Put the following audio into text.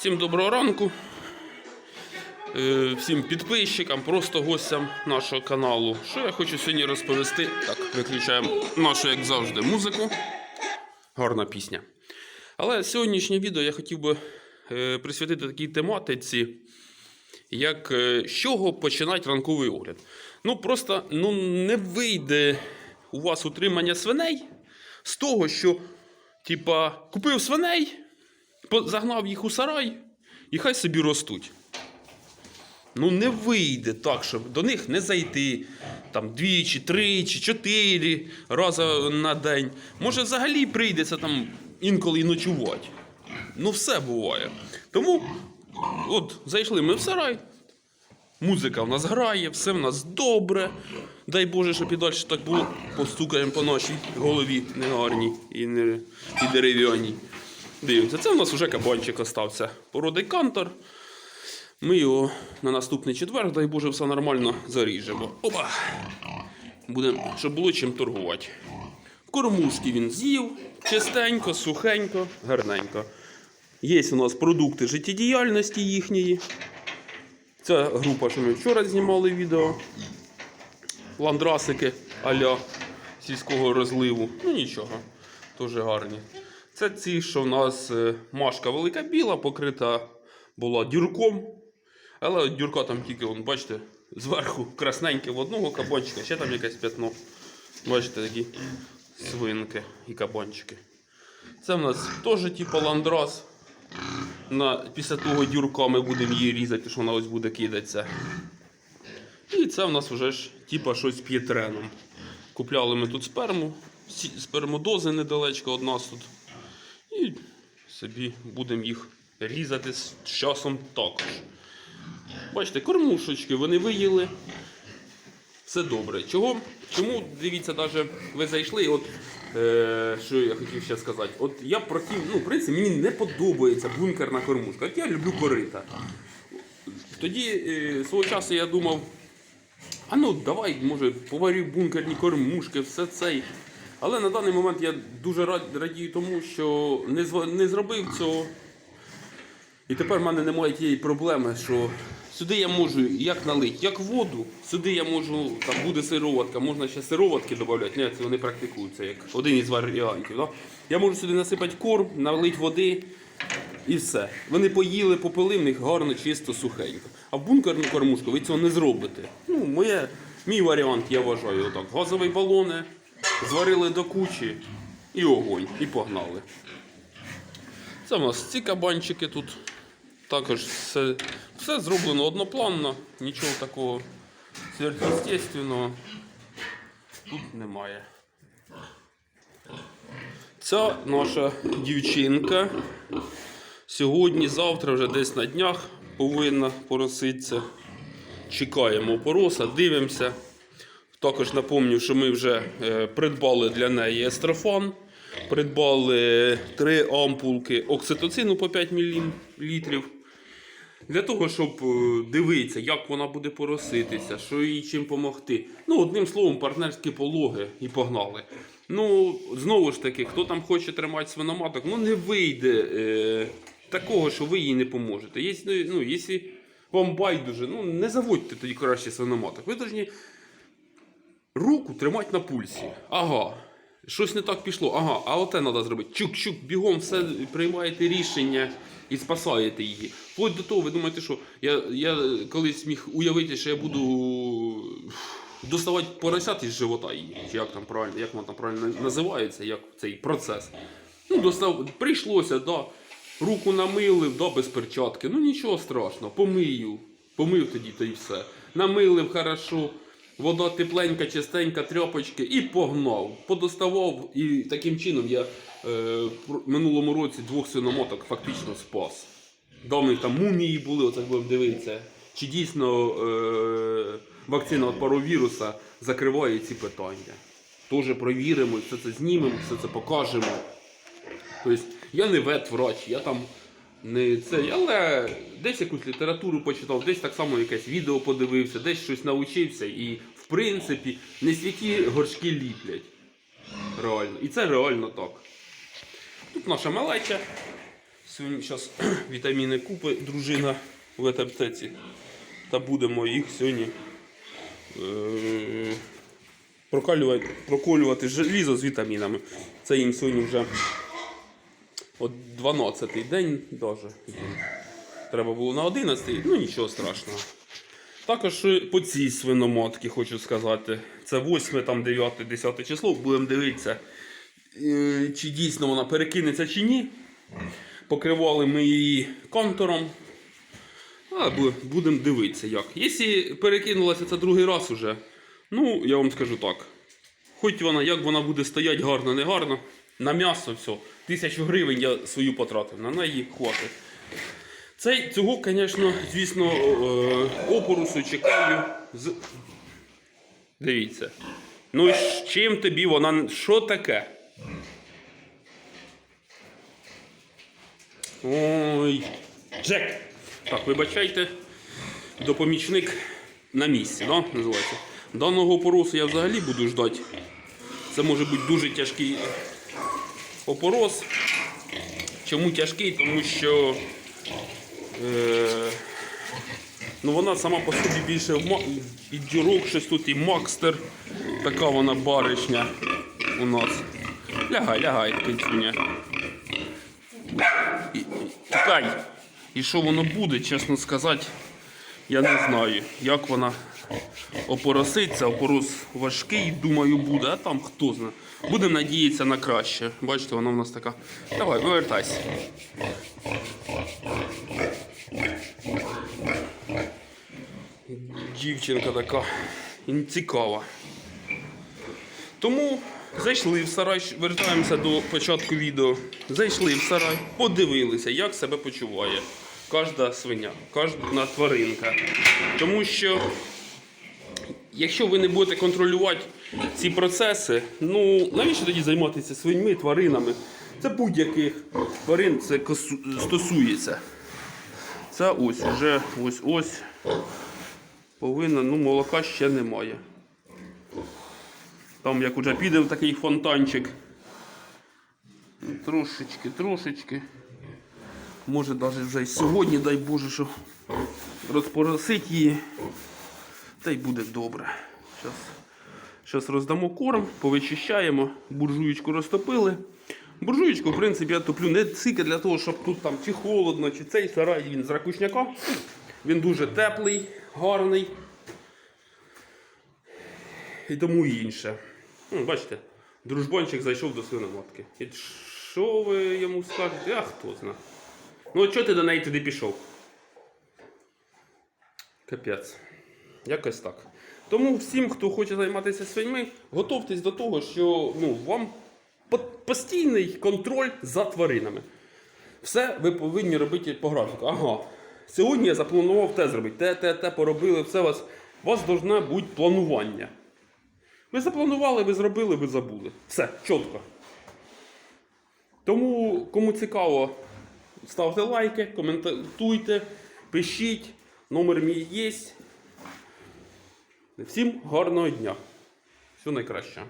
Всім доброго ранку. Е, Всім підписчикам, просто гостям нашого каналу. Що я хочу сьогодні розповісти? Так, виключаємо нашу, як завжди, музику. Гарна пісня. Але сьогоднішнє відео я хотів би е, присвятити такій тематиці, як е, з чого починати ранковий огляд. Ну, просто ну, не вийде у вас утримання свиней з того, що, типа, купив свиней, загнав їх у сарай і хай собі ростуть. Ну, не вийде так, щоб до них не зайти там двічі, тричі, чотири рази на день. Може, взагалі прийдеться там інколи ночувати. Ну, все буває. Тому, от, зайшли ми в сарай, музика в нас грає, все в нас добре. Дай Боже, щоб і далі так було. Постукаємо по нашій голові негарній і, і дерев'яній. Дивимося, це в нас вже кабанчик остався. Породи кантор. Ми його на наступний четвер, дай Боже, все нормально заріжемо. Опа! Будемо, щоб було чим торгувати. Кормушки він з'їв, чистенько, сухенько, гарненько. Є у нас продукти життєдіяльності їхньої. Це група, що ми вчора знімали відео. Ландрасики аля сільського розливу. Ну нічого, теж гарні. Це ці, що в нас е, машка велика біла, покрита була дюрком. Але дюрка там тільки, вон, бачите, зверху красненьке в одного кабанчика, ще там якесь п'ятно. Бачите, такі свинки і кабанчики. Це в нас теж типу ландрас. На, після того дюрка ми будемо її різати, що вона ось буде кидатися. І це в нас вже ж типа щось п'єтреном. Купляли ми тут сперму, спермодози недалечко від нас тут. Собі будемо їх різати з часом також. Бачите, кормушечки вони виїли. Все добре. Чого? Чому, дивіться, навіть ви зайшли, от е, що я хотів ще сказати. От я проти, ну, в принципі, мені не подобається бункерна кормушка. От я люблю корита. Тоді е, свого часу я думав, а ну давай, може, поварю бункерні кормушки, все це. Але на даний момент я дуже рад, радію тому, що не, не зробив цього. І тепер в мене немає тієї проблеми, що сюди я можу як налити, як воду, сюди я можу, там буде сироватка, можна ще сироватки додати, ні, це вони практикуються як один із варіантів. Да? Я можу сюди насипати корм, налити води і все. Вони поїли, попили в них гарно, чисто, сухенько. А в бункерну кормушку ви цього не зробите. Ну, моє, мій варіант, я вважаю, отак. Газові балони, зварили до кучі і огонь, і погнали. Це в нас ці кабанчики тут. Також все, все зроблено однопланно, нічого такого сверхъестественного тут немає. Ця наша дівчинка сьогодні, завтра, вже десь на днях повинна пороситися. Чекаємо пороса, дивимося. Також напомню, що ми вже е, придбали для неї естрофан, придбали три ампулки окситоцину по 5 мл. Для того, щоб е, дивитися, як вона буде пороситися, що їй чим допомогти. Ну, одним словом, партнерські пологи і погнали. Ну, знову ж таки, хто там хоче тримати свиноматок, ну не вийде е, такого, що ви їй не поможете. Якщо, ну, вам байдуже, ну не заводьте тоді краще свиноматок. Ви повинні руку тримати на пульсі. Ага. Щось не так пішло. Ага, а оте треба зробити. Чук-чук, бігом все приймаєте рішення і спасаєте її. Вплоть до того, ви думаєте, що я, я колись міг уявити, що я буду доставати поросят із живота її. Як там правильно, як воно там правильно називається, як цей процес. Ну, достав, прийшлося, да. Руку намилив, да, без перчатки. Ну нічого страшного, помию. Помив тоді то і все. Намилив хорошо. Вода тепленька, чистенька, тряпочки і погнав. Подоставав, і таким чином я е, в минулому році двох свиномоток фактично спас. Да, у там мумії були, оце будемо дивитися. Чи дійсно е, вакцина від паровіруса закриває ці питання. Теж провіримо, все це знімемо, все це покажемо. Тобто я не ветврач, я там не це, але десь якусь літературу почитав, десь так само якесь відео подивився, десь щось навчився і принципі не святі горшки ліплять. Реально. І це реально так. Тут наша малеча Сьогодні зараз вітаміни купи дружина в аптеці. Та будемо їх сьогодні е- прокалювати, проколювати желізо з вітамінами. Це їм сьогодні вже от 12-й день даже. Треба було на 11-й, ну нічого страшного. Також по цій свиномотці хочу сказати. Це 8, там 9, 10 число. Будемо дивитися, е, чи дійсно вона перекинеться чи ні. Покривали ми її контуром. А будемо дивитися як. Якщо перекинулася це другий раз уже, ну я вам скажу так. Хоч вона, як вона буде стояти гарно, не гарно, на м'ясо все. Тисячу гривень я свою потратив, на неї хватить. Цей, цього, звісно, звісно, е, опорусу чекаю з. Дивіться. Ну з чим тобі вона. Що таке? Ой. Джек! Так, вибачайте. Допомічник на місці, да, називається. Даного опоросу я взагалі буду ждати. Це може бути дуже тяжкий опорос. Чому тяжкий? Тому що ну вона сама по собі більше і дірок, щось тут і Макстер. Така вона баришня у нас. Лягай, лягай, кицюня. Тікай. І що воно буде, чесно сказати, я не знаю, як вона опороситься. Опорос важкий, думаю, буде, а там хто знає. Будемо надіятися на краще. Бачите, вона в нас така. Давай, вивертайся. Дівчинка така цікава. Тому зайшли в сарай, вертаємося до початку відео. Зайшли в сарай, подивилися, як себе почуває кожна свиня, кожна тваринка. Тому що, якщо ви не будете контролювати ці процеси, ну навіщо тоді займатися свиньми, тваринами? Це будь-яких тварин це стосується. Це ось уже ось ось повинна, ну молока ще немає. Там як уже піде в такий фонтанчик. Трошечки, трошечки. Може навіть вже й сьогодні, дай Боже, що розпоросить її. Та й буде добре. Зараз, роздамо корм, повичищаємо, буржуєчку розтопили. Буржуєчку, в принципі, я топлю не тільки для того, щоб тут там чи холодно, чи цей сарай він з ракушняка. Він дуже теплий, гарний і тому інше. Ну, бачите, дружбанчик зайшов до свиноматки. І що ви йому скажете? А хто зна. Ну, от чого ти до неї туди пішов? Капець. Якось так. Тому всім, хто хоче займатися свиньми, готовтесь до того, що ну, вам постійний контроль за тваринами. Все ви повинні робити по графіку. Ага. Сьогодні я запланував те зробити. Те, те, те поробили, все у вас. У вас должне бути планування. Ви запланували, ви зробили, ви забули. Все, чітко. Тому, кому цікаво, ставте лайки, коментуйте, пишіть. Номер мій є. Всім гарного дня. Всього найкращого.